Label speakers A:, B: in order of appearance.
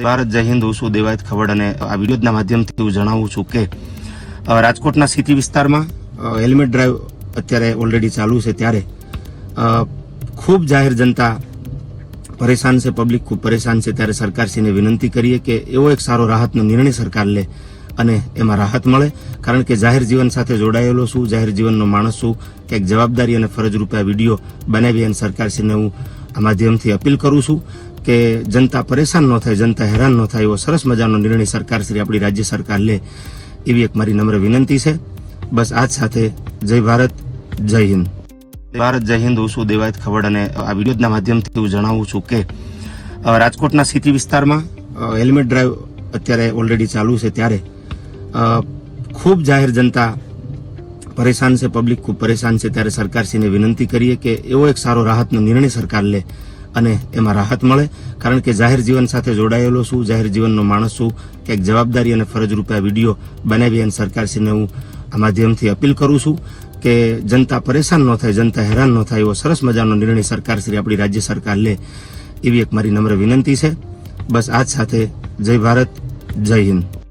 A: ભારત જય હિન્દ હું છું દેવાયત ખવડ અને આ વિડીયોના માધ્યમથી હું જણાવું છું કે રાજકોટના સિટી વિસ્તારમાં હેલ્મેટ ડ્રાઈવ અત્યારે ઓલરેડી ચાલુ છે ત્યારે. ખૂબ જાહેર જનતા પરેશાન છે પબ્લિક ખૂબ પરેશાન છે. ત્યારે સરકારશ્રીને વિનંતી કરીએ કે એવો એક સારો રાહતનો નિર્ણય સરકાર લે અને એમાં રાહત મળે. કારણ કે જાહેર જીવન સાથે જોડાયેલો છું, જાહેર જીવનનો માણસ છું. ક્યાંક જવાબદારી અને ફરજ રૂપે આ વીડિયો બનાવી અને સરકારશ્રીને હું આ માધ્યમથી અપીલ કરું છું કે જનતા પરેશાન ન થાય, જનતા હેરાન ન થાય એવો સરસ મજાનો નિર્ણય સરકાર શ્રી આપણી રાજ્ય સરકાર લે એવી એક મારી નમ્ર વિનંતી છે. બસ આજ સાથે જય ભારત, જય હિન્દ. ભારત, જય હિન્દ. હું છું દેવાયત ખવડ અને આ વિડીયોના માધ્યમથી હું જણાવું છું કે રાજકોટના સિટી વિસ્તારમાં હેલ્મેટ ડ્રાઈવ અત્યારે ઓલરેડી ચાલુ છે ત્યારે ખૂબ જાહેર જનતા પરેશાન છે પબ્લિક ખૂબ પરેશાન છે, ત્યારે સરકારશ્રીને વિનંતી કરીએ કે એવો એક સારો રાહતનો નિર્ણય સરકાર લે અને એમાં રાહત મળે. કારણ કે જાહેર જીવન સાથે જોડાયેલો છું, જાહેર જીવનનો માણસ છું, ક્યાંક જવાબદારી અને ફરજ રૂપે આ વીડિયો બનાવી અને સરકારશ્રીને હું આ માધ્યમથી અપીલ કરું છું કે જનતા પરેશાન ન થાય, જનતા હેરાન ન થાય એવો સરસ મજાનો નિર્ણય સરકારશ્રી આપણી રાજ્ય સરકાર લે, એવી એક મારી નમ્ર વિનંતી છે. બસ આજ સાથે જય ભારત, જય હિન્દ.